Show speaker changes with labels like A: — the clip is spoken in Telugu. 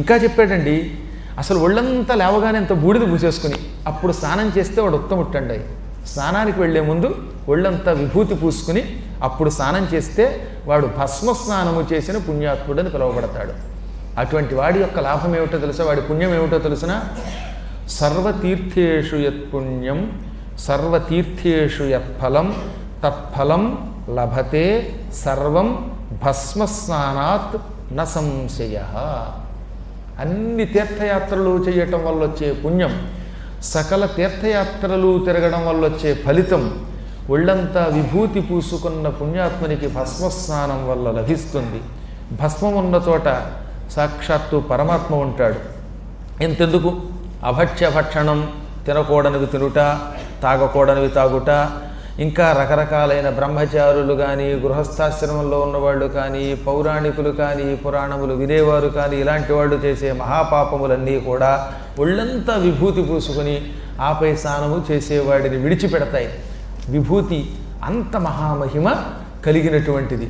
A: ఇంకా చెప్పాడండి అసలు ఒళ్ళంతా లేవగానే ఎంత బూడిద పూసేసుకుని అప్పుడు స్నానం చేస్తే వాడు ఉత్తముట్టండి స్నానానికి వెళ్ళే ముందు ఒళ్ళంతా విభూతి పూసుకుని అప్పుడు స్నానం చేస్తే వాడు భస్మ స్నానము చేసిన పుణ్యాత్ముడని పిలువబడతాడు. అటువంటి వాడి యొక్క లాభం ఏమిటో తెలుసా? వాడి పుణ్యం ఏమిటో తెలుసిన? సర్వతీర్థేషు యత్పుణ్యం సర్వతీర్థేషు యత్ఫలం తత్ఫలం లభతే సర్వం భస్మస్నానాత్ న సంశయ. అన్ని తీర్థయాత్రలు చేయటం వల్ల వచ్చే పుణ్యం సకల తీర్థయాత్రలు తిరగడం వల్ల వచ్చే ఫలితం ఒళ్ళంతా విభూతి పూసుకున్న పుణ్యాత్మనికి భస్మస్నానం వల్ల లభిస్తుంది. భస్మం ఉన్న చోట సాక్షాత్తు పరమాత్మ ఉంటాడు. ఎంతెందుకు అభక్ష్య భక్షణం తినకూడనివి తినుట తాగకూడనివి తాగుట ఇంకా రకరకాలైన బ్రహ్మచారులు కానీ గృహస్థాశ్రమంలో ఉన్నవాళ్ళు కానీ పౌరాణికులు కానీ పురాణములు వినేవారు కానీ ఇలాంటి వాళ్ళు చేసే మహాపాపములన్నీ కూడా ఒళ్ళంతా విభూతి పూసుకొని ఆపై స్నానము చేసేవాడిని విడిచిపెడతాయి. విభూతి అంత మహామహిమ కలిగినటువంటిది.